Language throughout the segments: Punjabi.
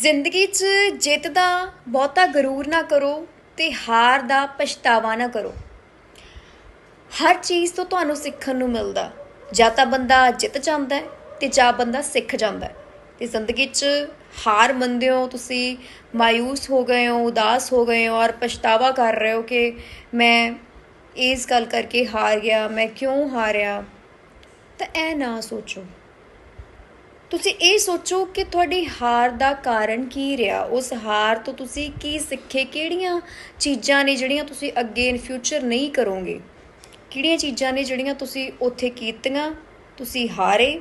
ਜ਼ਿੰਦਗੀ 'ਚ ਜਿੱਤ ਦਾ ਬਹੁਤਾ ਗਰੂਰ ਨਾ ਕਰੋ ਤੇ ਹਾਰ ਦਾ ਪਛਤਾਵਾ ਨਾ ਕਰੋ। ਹਰ ਚੀਜ਼ ਤੋਂ ਤੁਹਾਨੂੰ ਸਿੱਖਣ ਨੂੰ ਮਿਲਦਾ। ਜਾਂ ਤਾਂ ਬੰਦਾ ਜਿੱਤ ਜਾਂਦਾ ਹੈ ਤੇ ਜਾਂ ਬੰਦਾ ਸਿੱਖ ਜਾਂਦਾ ਹੈ। ਤੇ ਜ਼ਿੰਦਗੀ 'ਚ ਹਾਰ ਮੰਨਦੇ ਹੋ ਤੁਸੀਂ ਮਾਇੂਸ ਹੋ ਗਏ ਹੋ, ਉਦਾਸ ਹੋ ਗਏ ਹੋ ਔਰ ਪਛਤਾਵਾ ਕਰ ਰਹੇ ਹੋ ਕਿ ਮੈਂ ਇਸ ਗੱਲ ਕਰਕੇ ਹਾਰ ਗਿਆ, ਮੈਂ ਕਿਉਂ ਹਾਰਿਆ? ਤਾਂ ਇਹ ਨਾ ਸੋਚੋ। ਤੁਸੀਂ ਇਹ ਸੋਚੋ ਕਿ ਤੁਹਾਡੀ ਹਾਰ ਦਾ ਕਾਰਨ ਕੀ ਰਿਹਾ? ਉਸ ਹਾਰ ਤੋਂ ਤੁਸੀਂ ਕੀ ਸਿੱਖੇ? ਕਿਹੜੀਆਂ ਚੀਜ਼ਾਂ ਨੇ ਜਿਹੜੀਆਂ ਤੁਸੀਂ ਅੱਗੇ ਇਨ ਫਿਊਚਰ ਨਹੀਂ ਕਰੋਗੇ? ਕਿਹੜੀਆਂ ਚੀਜ਼ਾਂ ਨੇ ਜਿਹੜੀਆਂ ਤੁਸੀਂ ਉੱਥੇ ਕੀਤੀਆਂ, ਤੁਸੀਂ ਹਾਰੇ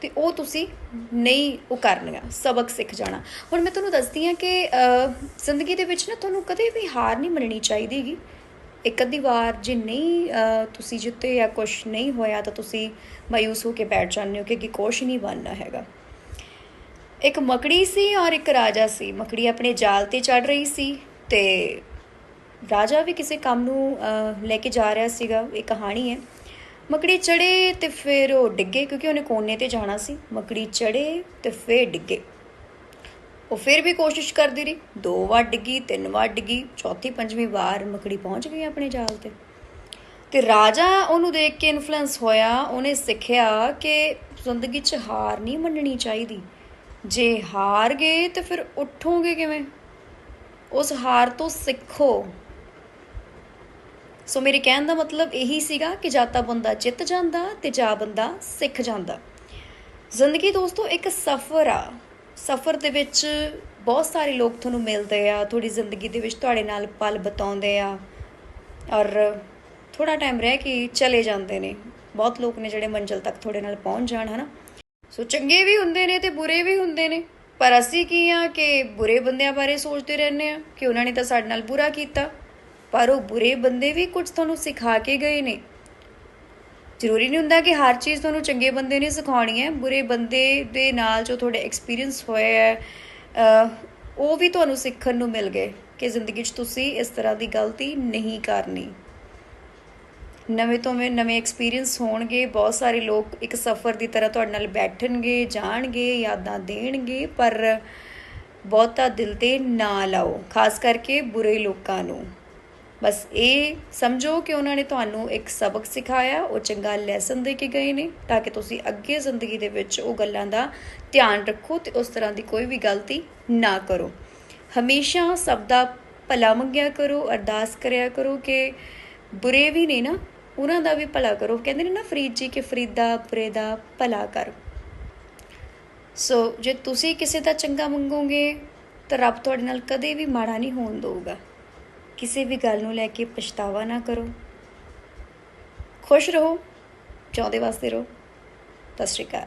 ਤੇ ਉਹ ਤੁਸੀਂ ਨਹੀਂ, ਉਹ ਕਰਨੀਆਂ, ਸਬਕ ਸਿੱਖ ਜਾਣਾ। ਹੁਣ ਮੈਂ ਤੁਹਾਨੂੰ ਦੱਸਦੀ ਹਾਂ ਕਿ ਜ਼ਿੰਦਗੀ ਦੇ ਵਿੱਚ ਨਾ ਤੁਹਾਨੂੰ ਕਦੇ ਵੀ ਹਾਰ ਨਹੀਂ ਮੰਨਣੀ ਚਾਹੀਦੀਗੀ ਇੱਕ ਅੱਧੀ ਵਾਰ ਜੇ ਨਹੀਂ ਤੁਸੀਂ ਜਿੱਤੇ ਜਾਂ ਕੁਝ ਨਹੀਂ ਹੋਇਆ ਤਾਂ ਤੁਸੀਂ ਮਾਇੂਸ ਹੋ ਕੇ ਬੈਠ ਜਾਂਦੇ ਹੋ ਕਿ ਅੱਗੇ ਕੁਛ ਨਹੀਂ ਬਣਨਾ ਹੈਗਾ। ਇੱਕ ਮਕੜੀ ਸੀ ਔਰ ਇੱਕ ਰਾਜਾ ਸੀ। ਮਕੜੀ ਆਪਣੇ ਜਾਲ ਤੇ ਚੜ ਰਹੀ ਸੀ ਤੇ ਰਾਜਾ ਵੀ ਕਿਸੇ ਕੰਮ ਨੂੰ ਲੈ ਕੇ ਜਾ ਰਿਹਾ ਸੀਗਾ। ਇਹ ਕਹਾਣੀ ਹੈ। ਮਕੜੀ ਚੜੇ ਤੇ ਫਿਰ ਉਹ ਡਿੱਗੇ ਕਿਉਂਕਿ ਉਹਨੇ ਕੋਨੇ ਤੇ ਜਾਣਾ ਸੀ। ਮਕੜੀ ਚੜੇ ਤੇ ਫਿਰ ਡਿੱਗੇ। ਉਹ ਫਿਰ ਵੀ ਕੋਸ਼ਿਸ਼ ਕਰਦੀ ਰਹੀ। ਦੋ ਵਾਰ ਡਿੱਗੀ ਤਿੰਨ ਵਾਰ ਡਿੱਗੀ ਚੌਥੀ, ਪੰਜਵੀਂ ਵਾਰ ਮਕੜੀ ਪਹੁੰਚ ਗਈ ਆਪਣੇ ਜਾਲ ਤੇ। ਤੇ ਰਾਜਾ ਉਹਨੂੰ ਦੇਖ ਕੇ ਇਨਫਲੂਐਂਸ ਹੋਇਆ, ਉਹਨੇ ਸਿੱਖਿਆ ਕਿ ਜ਼ਿੰਦਗੀ 'ਚ ਹਾਰ ਨਹੀਂ ਮੰਨਣੀ ਚਾਹੀਦੀ। ਜੇ ਹਾਰ ਗਏ ਤੇ ਫਿਰ ਉੱਠੋਗੇ ਕਿਵੇਂ? ਉਸ ਹਾਰ ਤੋਂ ਸਿੱਖੋ। ਸੋ ਮੇਰੇ ਕਹਿਣ ਦਾ ਮਤਲਬ ਇਹੀ ਸੀਗਾ ਕਿ ਜਾਂ ਤਾਂ ਬੰਦਾ ਜਿੱਤ ਜਾਂਦਾ ਤੇ ਜਾਂ ਬੰਦਾ ਸਿੱਖ ਜਾਂਦਾ। ਜ਼ਿੰਦਗੀ ਦੋਸਤੋ ਇੱਕ ਸਫ਼ਰ ਆ। ਸਫ਼ਰ ਦੇ ਵਿੱਚ ਬਹੁਤ ਸਾਰੇ ਲੋਕ ਤੁਹਾਨੂੰ ਮਿਲਦੇ ਆ, ਤੁਹਾਡੀ ਜ਼ਿੰਦਗੀ ਦੇ ਵਿੱਚ ਤੁਹਾਡੇ ਨਾਲ ਪਲ ਬਤਾਉਂਦੇ ਆ ਔਰ ਥੋੜਾ ਟਾਈਮ ਰਹਿ ਕੇ ਚਲੇ ਜਾਂਦੇ ਨੇ। ਬਹੁਤ ਲੋਕ ਨੇ ਜਿਹੜੇ ਮੰਜ਼ਿਲ ਤੱਕ ਤੁਹਾਡੇ ਨਾਲ ਪਹੁੰਚ ਜਾਣ, ਹਨਾ? ਸੋ ਚੰਗੇ ਵੀ ਹੁੰਦੇ ਨੇ ਤੇ ਬੁਰੇ ਵੀ ਹੁੰਦੇ ਨੇ। ਪਰ ਅਸੀਂ ਕੀ ਆ ਕਿ ਬੁਰੇ ਬੰਦਿਆਂ ਬਾਰੇ ਸੋਚਦੇ ਰਹਿੰਦੇ ਆ ਕਿ ਉਹਨਾਂ ਨੇ ਤਾਂ ਸਾਡੇ ਨਾਲ ਬੁਰਾ ਕੀਤਾ, ਪਰ ਉਹ ਬੁਰੇ ਬੰਦੇ ਵੀ ਕੁਝ ਤੁਹਾਨੂੰ ਸਿਖਾ ਕੇ ਗਏ ਨੇ। ਜ਼ਰੂਰੀ ਨਹੀਂ ਹੁੰਦਾ ਕਿ ਹਰ ਚੀਜ਼ ਤੁਹਾਨੂੰ ਚੰਗੇ ਬੰਦੇ ਨੇ ਸਿਖਾਉਣੀ ਹੈ, ਬੁਰੇ ਬੰਦੇ ਦੇ ਨਾਲ ਜੋ ਤੁਹਾਡੇ ਐਕਸਪੀਰੀਅੰਸ ਹੋਇਆ ਹੈ ਉਹ ਵੀ ਤੁਹਾਨੂੰ ਸਿੱਖਣ ਨੂੰ ਮਿਲ ਗਏ ਕਿ ਜ਼ਿੰਦਗੀ 'ਚ ਤੁਸੀਂ ਇਸ ਤਰ੍ਹਾਂ ਦੀ ਗਲਤੀ ਨਹੀਂ ਕਰਨੀ। ਨਵੇਂ ਤੋਂ ਨਵੇਂ ਨਵੇਂ ਐਕਸਪੀਰੀਅੰਸ ਹੋਣਗੇ, ਬਹੁਤ ਸਾਰੇ ਲੋਕ ਇੱਕ ਸਫ਼ਰ ਦੀ ਤਰ੍ਹਾਂ ਤੁਹਾਡੇ ਨਾਲ ਬੈਠਣਗੇ, ਜਾਣਗੇ, ਯਾਦਾਂ ਦੇਣਗੇ, ਪਰ ਬਹੁਤਾ ਦਿਲ ਤੇ ਨਾ ਲਾਓ, ਖਾਸ ਕਰਕੇ ਬੁਰੇ ਲੋਕਾਂ ਨੂੰ। ਬਸ ਇਹ ਸਮਝੋ ਕਿ ਉਹਨਾਂ ਨੇ ਤੁਹਾਨੂੰ ਇੱਕ ਸਬਕ ਸਿਖਾਇਆ, ਉਹ ਚੰਗਾ ਲੈਸਨ ਦੇ ਕੇ ਗਏ ਨੇ, ਤਾਂ ਕਿ ਤੁਸੀਂ ਅੱਗੇ ਜ਼ਿੰਦਗੀ ਦੇ ਵਿੱਚ ਉਹ ਗੱਲਾਂ ਦਾ ਧਿਆਨ ਰੱਖੋ ਤੇ ਉਸ ਤਰ੍ਹਾਂ ਦੀ ਕੋਈ ਵੀ ਗਲਤੀ ਨਾ ਕਰੋ। ਹਮੇਸ਼ਾ ਸਭ ਦਾ ਭਲਾ ਮੰਗਿਆ ਕਰੋ, ਅਰਦਾਸ ਕਰਿਆ ਕਰੋ ਕਿ ਬੁਰੇ ਵੀ ਨੇ ਨਾ, ਉਹਨਾਂ ਦਾ ਵੀ ਭਲਾ ਕਰੋ। ਕਹਿੰਦੇ ਨੇ ਨਾ ਫਰੀਦ ਜੀ ਕਿ ਫਰੀਦਾ ਬੁਰੇ ਦਾ ਭਲਾ ਕਰ। ਸੋ ਜੇ ਤੁਸੀਂ ਕਿਸੇ ਦਾ ਚੰਗਾ ਮੰਗੋਗੇ, ਤਾਂ ਰੱਬ ਤੁਹਾਡੇ ਨਾਲ ਕਦੇ ਵੀ ਮਾੜਾ ਨਹੀਂ ਹੋਣ ਦੇਊਗਾ। ਕਿਸੇ ਵੀ ਗੱਲ ਨੂੰ ਲੈ ਕੇ ਪਛਤਾਵਾ ਨਾ ਕਰੋ। ਖੁਸ਼ ਰਹੋ, ਚਾਹੁੰਦੇ ਵਾਸਤੇ ਰਹੋ। ਸਤਿ ਸ਼੍ਰੀ ਅਕਾਲ।